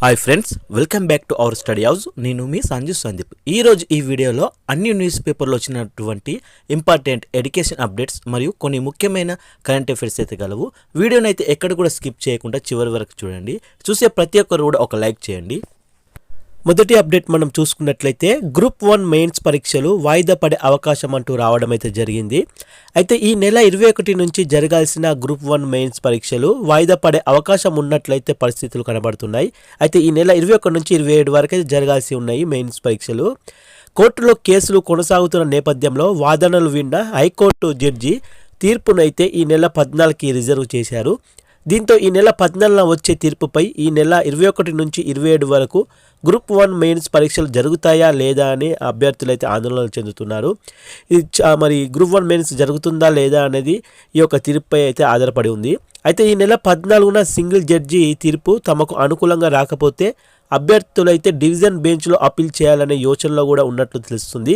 Hi friends welcome back to our study house నేను మీ సంజు సందీప్. ఈరోజు ఈ వీడియోలో అన్ని న్యూస్ పేపర్లో వచ్చినటువంటి ఇంపార్టెంట్ ఎడ్యుకేషన్ అప్డేట్స్ మరియు కొన్ని ముఖ్యమైన కరెంట్ అఫైర్స్ అయితే గలవు. వీడియోని అయితే ఎక్కడ కూడా స్కిప్ చేయకుండా చివరి వరకు చూడండి. చూసే ప్రతి ఒక్కరు కూడా ఒక లైక్ చేయండి. మొదటి అప్డేట్ మనం చూసుకున్నట్లయితే గ్రూప్ వన్ మెయిన్స్ పరీక్షలు వాయిదా పడే అవకాశం అంటూ రావడం అయితే జరిగింది. అయితే ఈ నెల ఇరవై ఒకటి నుంచి జరగాల్సిన గ్రూప్ వన్ మెయిన్స్ పరీక్షలు వాయిదా పడే అవకాశం ఉన్నట్లయితే పరిస్థితులు కనబడుతున్నాయి. అయితే ఈ నెల ఇరవై ఒకటి నుంచి ఇరవై ఏడు వరకు అయితే జరగాల్సి ఉన్నాయి మెయిన్స్ పరీక్షలు. కోర్టులో కేసులు కొనసాగుతున్న నేపథ్యంలో వాదనలు విన్న హైకోర్టు జడ్జి తీర్పునైతే ఈ నెల పద్నాలుగుకి రిజర్వ్ చేశారు. దీంతో ఈ నెల పద్నాలుగున వచ్చే తీర్పుపై ఈ నెల ఇరవై ఒకటి నుంచి ఇరవై ఏడు వరకు గ్రూప్ వన్ మెయిన్స్ పరీక్షలు జరుగుతాయా లేదా అని అభ్యర్థులు అయితే ఆందోళన చెందుతున్నారు. ఇది మరి గ్రూప్ వన్ మెయిన్స్ జరుగుతుందా లేదా అనేది ఈ యొక్క తీర్పుపై అయితే ఆధారపడి ఉంది. అయితే ఈ నెల పద్నాలుగున సింగిల్ జడ్జి తీర్పు తమకు అనుకూలంగా రాకపోతే అభ్యర్థులైతే డివిజన్ బెంచ్లో అప్పీల్ చేయాలనే యోచనలో కూడా ఉన్నట్లు తెలుస్తుంది.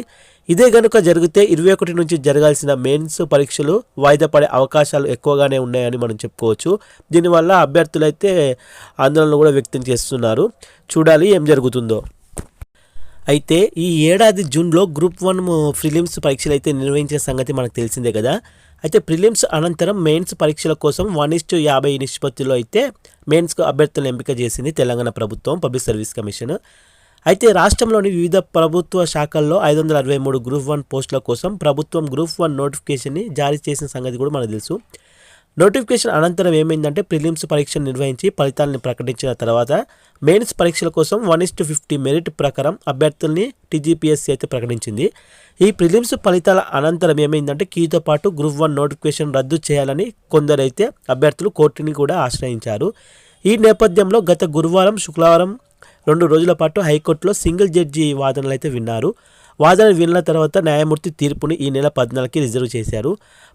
ఇదే గనుక జరిగితే ఇరవై ఒకటి నుంచి జరగాల్సిన మెయిన్స్ పరీక్షలు వాయిదా పడే అవకాశాలు ఎక్కువగానే ఉన్నాయని మనం చెప్పుకోవచ్చు. దీనివల్ల అభ్యర్థులైతే ఆందోళన కూడా వ్యక్తం చేస్తున్నారు. చూడాలి ఏం జరుగుతుందో. అయితే ఈ ఏడాది జూన్లో గ్రూప్ వన్ ప్రిలిమ్స్ పరీక్షలు అయితే నిర్వహించిన సంగతి మనకు తెలిసిందే కదా. అయితే ప్రిలిమ్స్ అనంతరం మెయిన్స్ పరీక్షల కోసం వన్ ఇస్టు యాభై నిష్పత్తిలో అయితే మెయిన్స్కు అభ్యర్థులను ఎంపిక చేసింది తెలంగాణ ప్రభుత్వం పబ్లిక్ సర్వీస్ కమిషన్ అయితే రాష్ట్రంలోని వివిధ ప్రభుత్వ శాఖల్లో ఐదు వందల అరవై మూడు గ్రూప్ వన్ పోస్టుల కోసం ప్రభుత్వం గ్రూప్ వన్ నోటిఫికేషన్ని జారీ చేసిన సంగతి కూడా మనకు తెలుసు. నోటిఫికేషన్ అనంతరం ఏమైందంటే ప్రిలిమ్స్ పరీక్షను నిర్వహించి ఫలితాలను ప్రకటించిన తర్వాత మెయిన్స్ పరీక్షల కోసం one is to fifty merit ప్రకారం అభ్యర్థుల్ని టీజీపీఎస్సీ అయితే ప్రకటించింది. ఈ ప్రిలిమ్స్ ఫలితాల అనంతరం ఏమైందంటే కీతో పాటు గ్రూప్ వన్ నోటిఫికేషన్ రద్దు చేయాలని కొందరైతే అభ్యర్థులు కోర్టుని కూడా ఆశ్రయించారు. ఈ నేపథ్యంలో గత గురువారం శుక్రవారం రెండు రోజుల పాటు హైకోర్టులో సింగిల్ జడ్జి వాదనలు అయితే విన్నారు. వాదన విన్న తర్వాత న్యాయమూర్తి తీర్పుని ఈ నెల పద్నాలుగుకి రిజర్వ్ చేశారు.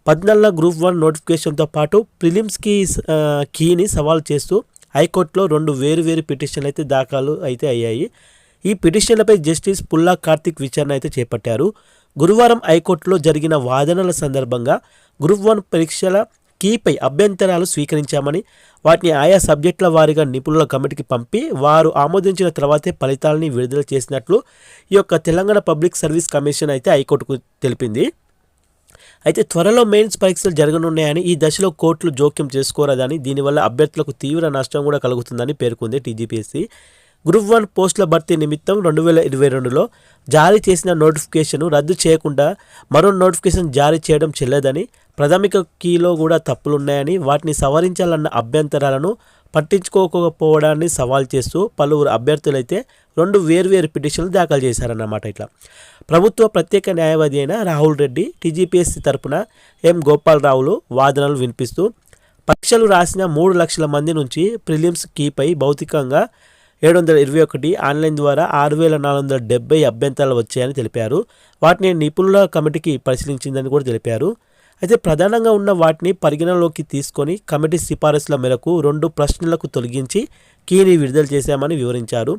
పద్నాలుగున గ్రూప్ వన్ నోటిఫికేషన్తో పాటు ప్రిలిమ్స్కి కీని సవాల్ చేస్తూ హైకోర్టులో రెండు వేరు వేరు పిటిషన్లు అయితే దాఖలు అయితే అయ్యాయి. ఈ పిటిషన్లపై జస్టిస్ పుల్లా కార్తిక్ విచారణ అయితే చేపట్టారు. గురువారం హైకోర్టులో జరిగిన వాదనల సందర్భంగా గ్రూప్ వన్ పరీక్షల కీపై అభ్యంతరాలు స్వీకరించామని వాటిని ఆయా సబ్జెక్టుల వారీగా నిపుణుల కమిటీకి పంపి వారు ఆమోదించిన తర్వాతే ఫలితాలని విడుదల చేసినట్లు ఈ యొక్క తెలంగాణ పబ్లిక్ సర్వీస్ కమిషన్ అయితే హైకోర్టుకు తెలిపింది. అయితే త్వరలో మెయిన్స్ పరీక్షలు జరగనున్నాయని ఈ దశలో కోర్టులు జోక్యం చేసుకోరాదని దీనివల్ల అభ్యర్థులకు తీవ్ర నష్టం కూడా కలుగుతుందని పేర్కొంది టీజీపీఎస్సీ. గ్రూప్ వన్ పోస్టుల భర్తీ నిమిత్తం రెండు వేల ఇరవై రెండులో జారీ చేసిన నోటిఫికేషన్ రద్దు చేయకుండా మరో నోటిఫికేషన్ జారీ చేయడం చెల్లదని ప్రాథమిక కీలో కూడా తప్పులున్నాయని వాటిని సవరించాలన్న అభ్యంతరాలను పట్టించుకోకపోవడాన్ని సవాల్ చేస్తూ పలువురు అభ్యర్థులైతే రెండు వేర్వేరు పిటిషన్లు దాఖలు చేశారన్నమాట ఇట్లా. ప్రభుత్వ ప్రత్యేక న్యాయవాది అయిన రాహుల్ రెడ్డి టీజీపీఎస్సీ తరపున ఎం గోపాలరావులు వాదనలు వినిపిస్తూ పరీక్షలు రాసిన మూడు లక్షల మంది నుంచి ప్రిలిమ్స్ కీపై భౌతికంగా ఏడు వందల ఇరవై ఒకటి ఆన్లైన్ ద్వారా ఆరు వేల నాలుగు వందల డెబ్బై అభ్యంతరాలు వచ్చాయని తెలిపారు. వాటిని నిపుణుల కమిటీకి పరిశీలించిందని కూడా తెలిపారు. అయితే ప్రధానంగా ఉన్న వాటిని పరిగణలోకి తీసుకొని కమిటీ సిఫారసుల మేరకు రెండు ప్రశ్నలకు తొలగించి కీని విడుదల చేశామని వివరించారు.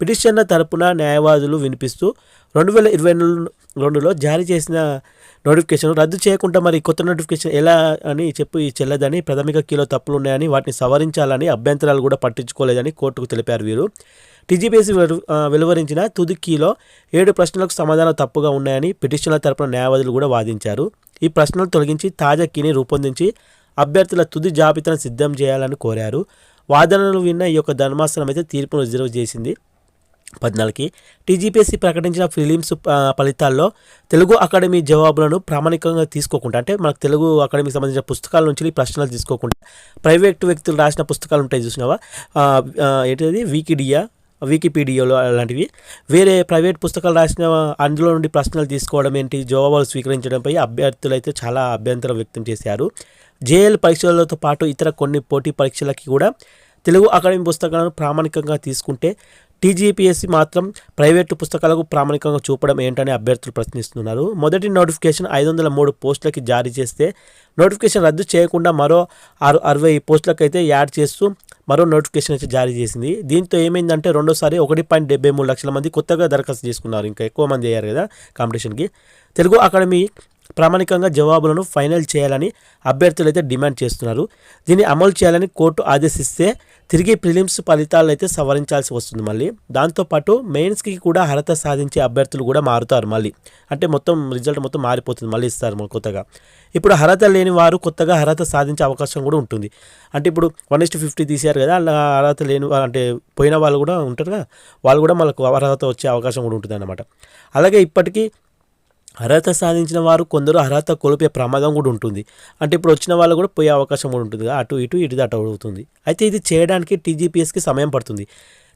పిటిషన్ల తరపున న్యాయవాదులు వినిపిస్తూ రెండు వేల ఇరవై రెండులో జారీ చేసిన నోటిఫికేషన్ రద్దు చేయకుండా మరి కొత్త నోటిఫికేషన్ ఎలా అని చెప్పి చెల్లదని ప్రాథమిక కీలో తప్పులు ఉన్నాయని వాటిని సవరించాలని అభ్యంతరాలు కూడా పట్టించుకోలేదని కోర్టుకు తెలిపారు వీరు. టీజీపీఎస్సీ వెలు- వెలువరించిన తుది కీలో ఏడు ప్రశ్నలకు సమాధానం తప్పుగా ఉన్నాయని పిటిషన్ల తరపున న్యాయవాదులు కూడా వాదించారు. ఈ ప్రశ్నలు తొలగించి తాజా కీని రూపొందించి అభ్యర్థుల తుది జాబితాను సిద్ధం చేయాలని కోరారు. వాదనలు విన్న ఈ యొక్క ధర్మాసనం అయితే తీర్పును రిజర్వ్ చేసింది. పద్నాలుగుకి. టీజీపీఎస్సీ ప్రకటించిన ఫిలిమ్స్ ఫలితాల్లో తెలుగు అకాడమీ జవాబులను ప్రామాణికంగా తీసుకోకుండా అంటే మనకు తెలుగు అకాడమీకి సంబంధించిన పుస్తకాల నుంచి ప్రశ్నలు తీసుకోకుండా ప్రైవేట్ వ్యక్తులు రాసిన పుస్తకాలు ఉంటాయి చూసినావా? ఏంటిది? వికిడియా వికీపీడియాలో అలాంటివి. వేరే ప్రైవేట్ పుస్తకాలు రాసిన అందులో నుండి ప్రశ్నలు తీసుకోవడం ఏంటి? జవాబులు స్వీకరించడంపై అభ్యర్థులు అయితే చాలా అభ్యంతరం వ్యక్తం చేశారు. జేఎల్ పరీక్షలతో పాటు ఇతర కొన్ని పోటీ పరీక్షలకి కూడా తెలుగు అకాడమీ పుస్తకాలను ప్రామాణికంగా తీసుకుంటే టీజీపీఎస్సీ మాత్రం ప్రైవేటు పుస్తకాలకు ప్రామాణికంగా చూపడం ఏంటని అభ్యర్థులు ప్రశ్నిస్తున్నారు. మొదటి నోటిఫికేషన్ ఐదు వందల మూడు పోస్టులకి జారీ చేస్తే నోటిఫికేషన్ రద్దు చేయకుండా మరో ఆరు అరవై పోస్టులకైతే యాడ్ చేస్తూ మరో నోటిఫికేషన్ అయితే జారీ చేసింది. దీంతో ఏమైందంటే రెండోసారి ఒకటి పాయింట్ డెబ్బై మూడు లక్షల మంది కొత్తగా దరఖాస్తు చేసుకున్నారు. ఇంకా ఎక్కువ మంది అయ్యారు కదా కాంపిటీషన్కి. తెలుగు అకాడమీ ప్రామాణికంగా జవాబులను ఫైనల్ చేయాలని అభ్యర్థులు అయితే డిమాండ్ చేస్తున్నారు. దీన్ని అమలు చేయాలని కోర్టు ఆదేశిస్తే తిరిగి ప్రిలిమ్స్ ఫలితాలు అయితే సవరించాల్సి వస్తుంది మళ్ళీ. దాంతోపాటు మెయిన్స్కి కూడా అర్హత సాధించే అభ్యర్థులు కూడా మారుతారు మళ్ళీ. అంటే మొత్తం రిజల్ట్ మొత్తం మారిపోతుంది మళ్ళీ ఇస్తారు కొత్తగా. ఇప్పుడు అర్హత లేని వారు కొత్తగా అర్హత సాధించే అవకాశం కూడా ఉంటుంది. అంటే ఇప్పుడు వన్ ఇస్ట్ ఫిఫ్టీ తీసారు కదా అలా అర్హత లేని అంటే పోయిన వాళ్ళు కూడా ఉంటారు కదా వాళ్ళు కూడా మనకు అర్హత వచ్చే అవకాశం కూడా ఉంటుంది అన్నమాట అలాగే ఇప్పటికీ అర్హత సాధించిన వారు కొందరు అర్హత కోల్పోయే ప్రమాదం కూడా ఉంటుంది. అంటే ఇప్పుడు వచ్చిన వాళ్ళు కూడా పోయే అవకాశం కూడా ఉంటుంది అటు ఇటు ఇటు అటు అవుతుంది. అయితే ఇది చేయడానికి టీజీపీఎస్కి సమయం పడుతుంది.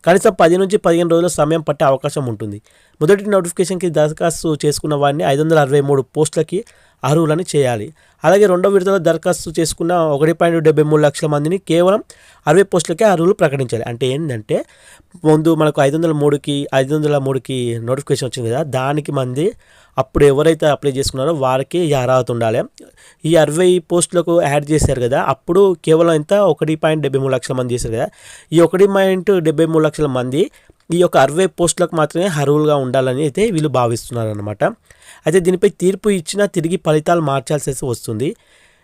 కనీసం పది నుంచి పదిహేను రోజుల సమయం పట్టే అవకాశం ఉంటుంది. మొదటి నోటిఫికేషన్కి దరఖాస్తు చేసుకున్న వారిని ఐదు వందల అరవై మూడు పోస్టులకి అర్హులని చేయాలి. అలాగే రెండో విడతలో దరఖాస్తు చేసుకున్న ఒకటి పాయింట్ డెబ్బై మూడు లక్షల మందిని కేవలం అరవై పోస్టులకే అర్హులు ప్రకటించాలి. అంటే ఏంటంటే ముందు మనకు ఐదు వందల మూడుకి ఐదు వందల మూడుకి నోటిఫికేషన్ వచ్చింది కదా దానికి మంది అప్పుడు ఎవరైతే అప్లై చేసుకున్నారో వారికి ఈ అర్హత ఉండాలి. ఈ అరవై పోస్టులకు యాడ్ చేశారు కదా అప్పుడు కేవలం ఎంత ఒకటి పాయింట్ డెబ్బై మూడు లక్షల మంది చేశారు కదా. ఈ ఒకటి పాయింట్ డెబ్బై మూడు లక్షల మంది ఈ యొక్క అరవై పోస్టులకు మాత్రమే అర్హులుగా ఉండాలని అయితే వీళ్ళు భావిస్తున్నారు అనమాట అయితే దీనిపై తీర్పు ఇచ్చినా తిరిగి ఫలితాలు మార్చాల్సి వస్తుంది.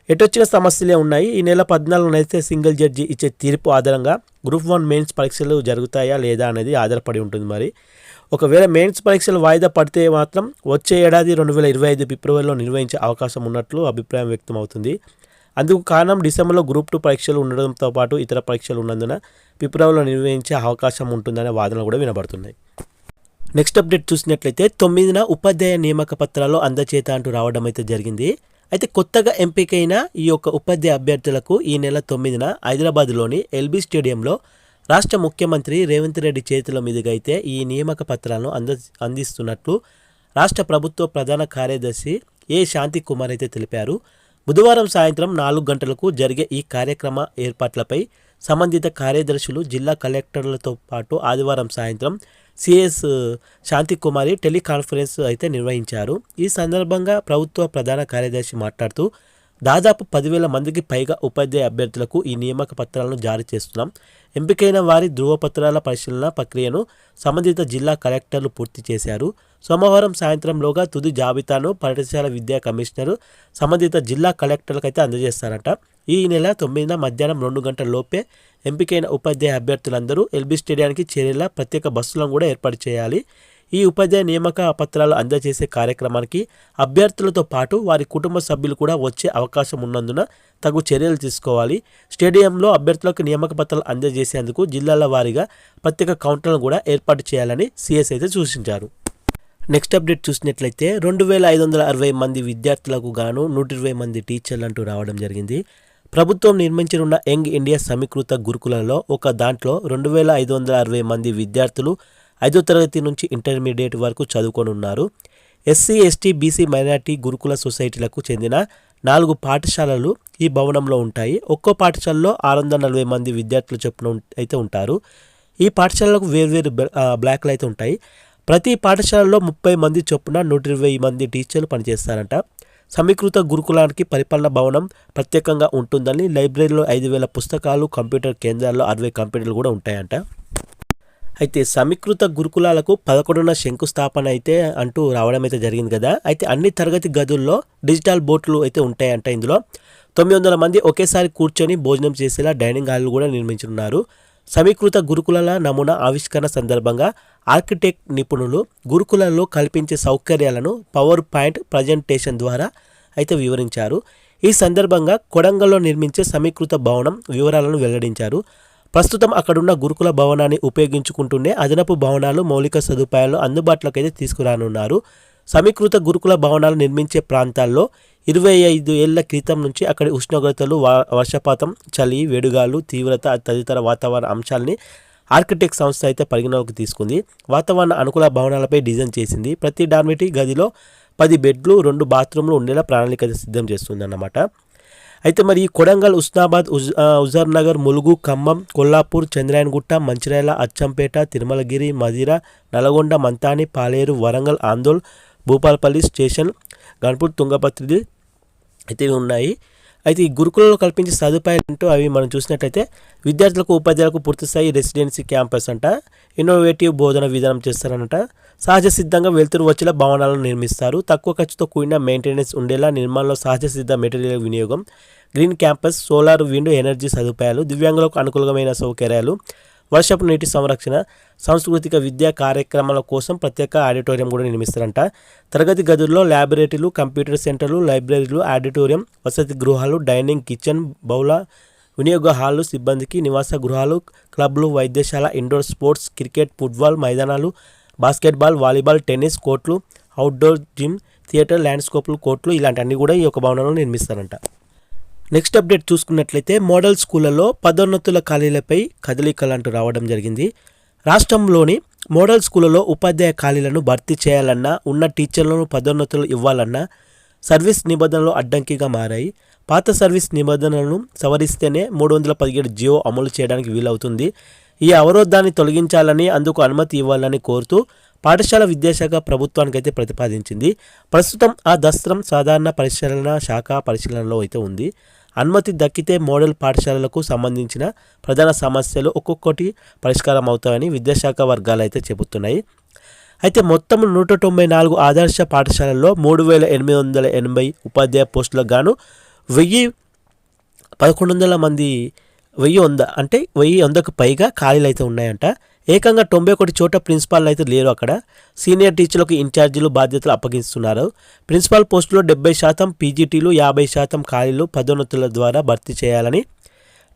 ఎటొచ్చిన సమస్యలే ఉన్నాయి. ఈ నెల పద్నాలుగున అయితే సింగిల్ జడ్జి ఇచ్చే తీర్పు ఆధారంగా గ్రూప్ వన్ మెయిన్స్ పరీక్షలు జరుగుతాయా లేదా అనేది ఆధారపడి ఉంటుంది మరి. ఒకవేళ మెయిన్స్ పరీక్షలు వాయిదా పడితే మాత్రం వచ్చే ఏడాది రెండు వేల ఇరవై ఐదు ఫిబ్రవరిలో నిర్వహించే అవకాశం ఉన్నట్లు అభిప్రాయం వ్యక్తం అవుతుంది అందుకు కారణం డిసెంబర్లో గ్రూప్ టూ పరీక్షలు ఉండడంతో పాటు ఇతర పరీక్షలు ఉన్నందున ఫిబ్రవరిలో నిర్వహించే అవకాశం ఉంటుందనే వాదనలు కూడా వినబడుతున్నాయి. నెక్స్ట్ అప్డేట్ చూసినట్లయితే తొమ్మిదిన ఉపాధ్యాయ నియామక పత్రాలు అందచేత అంటూ రావడం అయితే జరిగింది. అయితే కొత్తగా ఎంపికైన ఈ యొక్క ఉపాధ్యాయ అభ్యర్థులకు ఈ నెల తొమ్మిదిన హైదరాబాద్లోని ఎల్బీ స్టేడియంలో రాష్ట్ర ముఖ్యమంత్రి రేవంత్ రెడ్డి చేతుల మీదుగా అయితే ఈ నియామక పత్రాలను అంద అందిస్తున్నట్లు రాష్ట్ర ప్రభుత్వ ప్రధాన కార్యదర్శి ఏ శాంతి కుమార్ అయితే తెలిపారు. బుధవారం సాయంత్రం నాలుగు గంటలకు జరిగే ఈ కార్యక్రమ ఏర్పాట్లపై సంబంధిత కార్యదర్శులు జిల్లా కలెక్టర్లతో పాటు ఆదివారం సాయంత్రం సిఎస్ శాంతికుమారి టెలికాన్ఫరెన్స్ అయితే నిర్వహించారు. ఈ సందర్భంగా ప్రభుత్వ ప్రధాన కార్యదర్శి మాట్లాడుతూ దాదాపు పదివేల మందికి పైగా ఉపాధ్యాయ అభ్యర్థులకు ఈ నియామక పత్రాలను జారీ చేస్తున్నాం. ఎంపికైన వారి ధృవపత్రాల పరిశీలన ప్రక్రియను సంబంధిత జిల్లా కలెక్టర్లు పూర్తి చేశారు. సోమవారం సాయంత్రంలోగా తుది జాబితాను పాఠశాల విద్యా కమిషనర్ సంబంధిత జిల్లా కలెక్టర్లకైతే అందజేస్తారట. ఈ నెల తొమ్మిదిన మధ్యాహ్నం రెండు గంటల లోపే ఎంపికైన ఉపాధ్యాయ అభ్యర్థులందరూ ఎల్బీ స్టేడియానికి చేరేలా ప్రత్యేక బస్సులను కూడా ఏర్పాటు చేయాలి. ఈ ఉపాధ్యాయ నియామక పత్రాలు అందజేసే కార్యక్రమానికి అభ్యర్థులతో పాటు వారి కుటుంబ సభ్యులు కూడా వచ్చే అవకాశం ఉన్నందున తగు చర్యలు తీసుకోవాలి. స్టేడియంలో అభ్యర్థులకు నియామక పత్రాలు అందజేసేందుకు జిల్లాల వారీగా ప్రత్యేక కౌంటర్లను కూడా ఏర్పాటు చేయాలని సిఎస్ అయితే సూచించారు. నెక్స్ట్ అప్డేట్ చూసినట్లయితే రెండు వేల ఐదు వందల అరవై మంది విద్యార్థులకు గాను నూట ఇరవై మంది టీచర్లు అంటూ రావడం జరిగింది. ప్రభుత్వం నిర్మించనున్న యంగ్ ఇండియా సమీకృత గురుకులలో ఒక దాంట్లో రెండు వేల ఐదు వందల అరవై మంది విద్యార్థులు ఐదో తరగతి నుంచి ఇంటర్మీడియట్ వరకు చదువుకోనున్నారు. ఎస్సీ ఎస్టీ బీసీ మైనార్టీ గురుకుల సొసైటీలకు చెందిన నాలుగు పాఠశాలలు ఈ భవనంలో ఉంటాయి. ఒక్కో పాఠశాలలో ఆరు వందల నలభై మంది విద్యార్థులు చొప్పున అయితే ఉంటారు. ఈ పాఠశాలలకు వేర్వేరు బ్లాక్లు అయితే ఉంటాయి. ప్రతి పాఠశాలలో ముప్పై మంది చొప్పున నూట ఇరవై మంది టీచర్లు పనిచేస్తారంట. సమీకృత గురుకులానికి పరిపాలన భవనం ప్రత్యేకంగా ఉంటుందని లైబ్రరీలో ఐదు వేల పుస్తకాలు కంప్యూటర్ కేంద్రాల్లో అరవై కంప్యూటర్లు కూడా ఉంటాయంట. అయితే సమీకృత గురుకులాలకు పదకొండున శంకుస్థాపన అయితే అంటూ రావడం అయితే జరిగింది కదా. అయితే అన్ని తరగతి గదుల్లో డిజిటల్ బోట్లు అయితే ఉంటాయంట ఇందులో. తొమ్మిది వందల మంది ఒకేసారి కూర్చొని భోజనం చేసేలా డైనింగ్ హాల్ కూడా నిర్మించనున్నారు సమీకృత గురుకులాల నమూనా ఆవిష్కరణ సందర్భంగా ఆర్కిటెక్ట్ నిపుణులు గురుకులాల్లో కల్పించే సౌకర్యాలను పవర్ పాయింట్ ప్రజెంటేషన్ ద్వారా అయితే వివరించారు. ఈ సందర్భంగా కొడంగల్లో నిర్మించే సమీకృత భవనం వివరాలను వెల్లడించారు. ప్రస్తుతం అక్కడున్న గురుకుల భవనాన్ని ఉపయోగించుకుంటూనే అదనపు భవనాలు మౌలిక సదుపాయాలు అందుబాటులోకి అయితే తీసుకురానున్నారు. సమీకృత గురుకుల భవనాలు నిర్మించే ప్రాంతాల్లో ఇరవై ఐదు ఏళ్ళ క్రితం నుంచి అక్కడి ఉష్ణోగ్రతలు వర్షపాతం చలి వేడుగాలు తీవ్రత తదితర వాతావరణ అంశాలని ఆర్కిటెక్ట్ సంస్థ అయితే పరిగణలోకి తీసుకుంది. వాతావరణ అనుకూల భవనాలపై డిజైన్ చేసింది. ప్రతి డార్మిటీ గదిలో పది బెడ్లు రెండు బాత్రూమ్లు ఉండేలా ప్రణాళిక సిద్ధం చేస్తుందన్నమాట. అయితే మరి ఈ కొడంగల్ ఉస్నాబాద్ ఉజ్ నగర్ ములుగు ఖమ్మం కొల్లాపూర్ చంద్రాయనగుట్ట మంచిర్యాల అచ్చంపేట తిరుమలగిరి మదిర నల్గొండ మంతాని పాలేరు వరంగల్ ఆందోళ్ భూపాలపల్లి స్టేషన్ గణపూర్ తుంగభద్రి అయితే ఉన్నాయి. అయితే ఈ గురుకులలో కల్పించే సదుపాయాలు అంటూ అవి మనం చూసినట్లయితే విద్యార్థులకు ఉపాధ్యాయులకు పూర్తిస్థాయి రెసిడెన్సీ క్యాంపస్ అంట. ఇన్నోవేటివ్ బోధన విధానం చేస్తారనట. సహజ సిద్ధంగా వెలుతురు వచ్చేలా భవనాలను నిర్మిస్తారు. తక్కువ ఖర్చుతో కూడిన మెయింటెనెన్స్ ఉండేలా నిర్మాణంలో సహజ సిద్ధ మెటీరియల్ వినియోగం. Green campus solar wind energy సదుపాయాలు దివ్యాంగులకు అనుకూలమైన సౌకర్యాలు. వర్షపు నీటి సంరక్షణ సాంస్కృతిక విద్యా కార్యక్రమాల కోసం ప్రత్యేక ఆడిటోరియం కూడా నిర్మిస్తారంట. తరగతి గదుల్లో ల్యాబొరేటరీలు కంప్యూటర్ సెంటర్లు లైబ్రరీలు ఆడిటోరియం వసతి గృహాలు డైనింగ్ కిచెన్ బౌల వినియోగ హాళ్ళు సిబ్బందికి నివాస గృహాలు క్లబ్లు వైద్యశాల ఇండోర్ స్పోర్ట్స్ క్రికెట్ ఫుట్బాల్ మైదానాలు బాస్కెట్బాల్ వాలీబాల్ టెన్నిస్ కోర్టులు అవుట్డోర్ జిమ్ థియేటర్ ల్యాండ్స్కోప్లు కోర్టులు ఇలాంటివన్నీ కూడా ఈ యొక్క భవనంలో నిర్మిస్తారంట. నెక్స్ట్ అప్డేట్ చూసుకున్నట్లయితే మోడల్ స్కూళ్ళలో పదోన్నతుల ఖాళీలపై కదలికలు అంటూ రావడం జరిగింది. రాష్ట్రంలోని మోడల్ స్కూళ్ళలో ఉపాధ్యాయ ఖాళీలను భర్తీ చేయాలన్నా ఉన్న టీచర్లను పదోన్నతులు ఇవ్వాలన్నా సర్వీస్ నిబంధనలు అడ్డంకిగా మారాయి. పాత సర్వీస్ నిబంధనలను సవరిస్తేనే మూడు వందల పదిహేడు జియో అమలు చేయడానికి వీలవుతుంది. ఈ అవరోధాన్ని తొలగించాలని అందుకు అనుమతి ఇవ్వాలని కోరుతూ పాఠశాల విద్యాశాఖ ప్రభుత్వానికి అయితే ప్రతిపాదించింది. ప్రస్తుతం ఆ దస్త్రం సాధారణ పరిశీలన శాఖ పరిశీలనలో అయితే ఉంది. అనుమతి దక్కితే మోడల్ పాఠశాలలకు సంబంధించిన ప్రధాన సమస్యలు ఒక్కొక్కటి పరిష్కారం అవుతాయని విద్యాశాఖ వర్గాలు అయితే చెబుతున్నాయి. అయితే మొత్తం నూట తొంభై నాలుగు ఆదర్శ పాఠశాలల్లో మూడు వేల ఎనిమిది వందల ఎనభై ఉపాధ్యాయ పోస్టులకు గాను వెయ్యి పదకొండు వందల మంది వెయ్యి వంద అంటే వెయ్యి వందకు పైగా ఖాళీలు అయితే ఉన్నాయంట. ఏకంగా తొంభై ఒకటి చోట ప్రిన్సిపాల్ అయితే లేరు అక్కడ. సీనియర్ టీచర్లకు ఇన్ఛార్జీలు బాధ్యతలు అప్పగిస్తున్నారు. ప్రిన్సిపాల్ పోస్టులో డెబ్బై శాతం పీజీటీలు యాభై శాతం ఖాళీలు పదోన్నతుల ద్వారా భర్తీ చేయాలని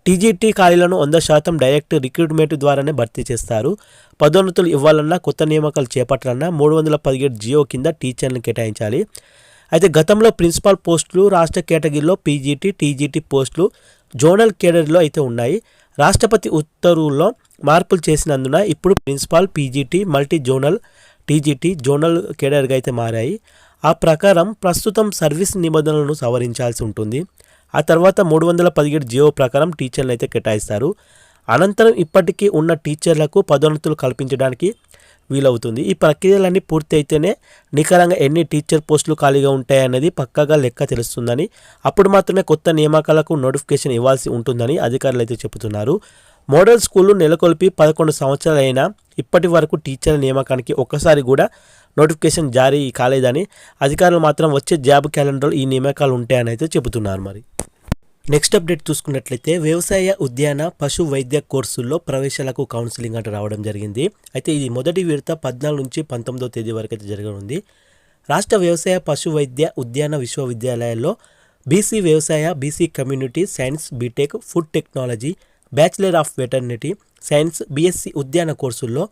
టీజీటీ ఖాళీలను వంద శాతం డైరెక్ట్ రిక్రూట్మెంట్ ద్వారానే భర్తీ చేస్తారు. పదోన్నతులు ఇవ్వాలన్నా కొత్త నియామకాలు చేపట్టాలన్నా మూడు వందల పదిహేడు జియో కింద టీచర్లను కేటాయించాలి. అయితే గతంలో ప్రిన్సిపాల్ పోస్టులు రాష్ట్ర కేటగిరీలో పీజీటీ టీజీటీ పోస్టులు జోనల్ కేడర్లో అయితే ఉన్నాయి. రాష్ట్రపతి ఉత్తర్వుల్లో మార్పులు చేసినందున ఇప్పుడు principal PGT multi zonal TGT zonal కేడర్గా అయితే మారాయి. ఆ ప్రకారం ప్రస్తుతం సర్వీస్ నిబంధనలను సవరించాల్సి ఉంటుంది. ఆ తర్వాత మూడు వందల పదిహేడు జియో ప్రకారం టీచర్లు అయితే కేటాయిస్తారు. అనంతరం ఇప్పటికీ ఉన్న టీచర్లకు పదోన్నతులు కల్పించడానికి వీలవుతుంది. ఈ ప్రక్రియలన్నీ పూర్తి అయితేనే నికరంగా ఎన్ని టీచర్ పోస్టులు ఖాళీగా ఉంటాయనేది పక్కాగా లెక్క తెలుస్తుందని అప్పుడు మాత్రమే కొత్త నియామకాలకు నోటిఫికేషన్ ఇవ్వాల్సి ఉంటుందని అధికారులు అయితే చెబుతున్నారు. మోడల్ స్కూళ్ళు నెలకొల్పి పదకొండు సంవత్సరాలు ఇప్పటి వరకు టీచర్ల నియామకానికి ఒక్కసారి కూడా నోటిఫికేషన్ జారీ కాలేదని అధికారులు మాత్రం వచ్చే జాబ్ క్యాలెండర్లో ఈ నియామకాలు ఉంటాయని అయితే చెబుతున్నారు మరి. నెక్స్ట్ అప్డేట్ చూసుకున్నట్లయితే వ్యవసాయ ఉద్యాన పశు వైద్య కోర్సుల్లో ప్రవేశాలకు కౌన్సిలింగ్ అంటూ రావడం జరిగింది. అయితే ఇది మొదటి విడత పద్నాలుగు నుంచి పంతొమ్మిదో తేదీ వరకు అయితే జరగనుంది. రాష్ట్ర వ్యవసాయ పశు వైద్య ఉద్యాన విశ్వవిద్యాలయాల్లో బీసీ వ్యవసాయ BC community science BTech food technology bachelor of veterinary science BSc ఉద్యాన కోర్సుల్లో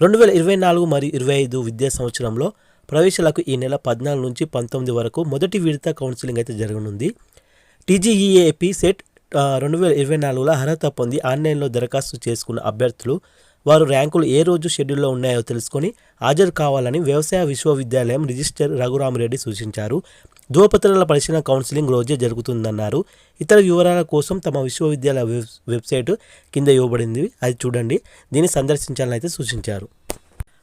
రెండు వేల ఇరవై నాలుగు మరియు ఇరవై ఐదు విద్యా సంవత్సరంలో ప్రవేశాలకు ఈ నెల పద్నాలుగు నుంచి పంతొమ్మిది వరకు మొదటి విడత కౌన్సిలింగ్ అయితే జరగనుంది. టీజీఈఏపీ సెట్ రెండు వేల ఇరవై నాలుగులో అర్హత పొంది ఆన్లైన్లో దరఖాస్తు చేసుకున్న అభ్యర్థులు వారు ర్యాంకులు ఏ రోజు షెడ్యూల్లో ఉన్నాయో తెలుసుకొని హాజరు కావాలని వ్యవసాయ విశ్వవిద్యాలయం రిజిస్టర్ రఘురామరెడ్డి సూచించారు. ధృవపత్రాల పరిశీలన కౌన్సిలింగ్ రోజే జరుగుతుందన్నారు. ఇతర వివరాల కోసం తమ విశ్వవిద్యాలయ వెబ్ వెబ్సైట్ కింద ఇవ్వబడింది. అది చూడండి. దీన్ని సందర్శించాలని అయితే సూచించారు.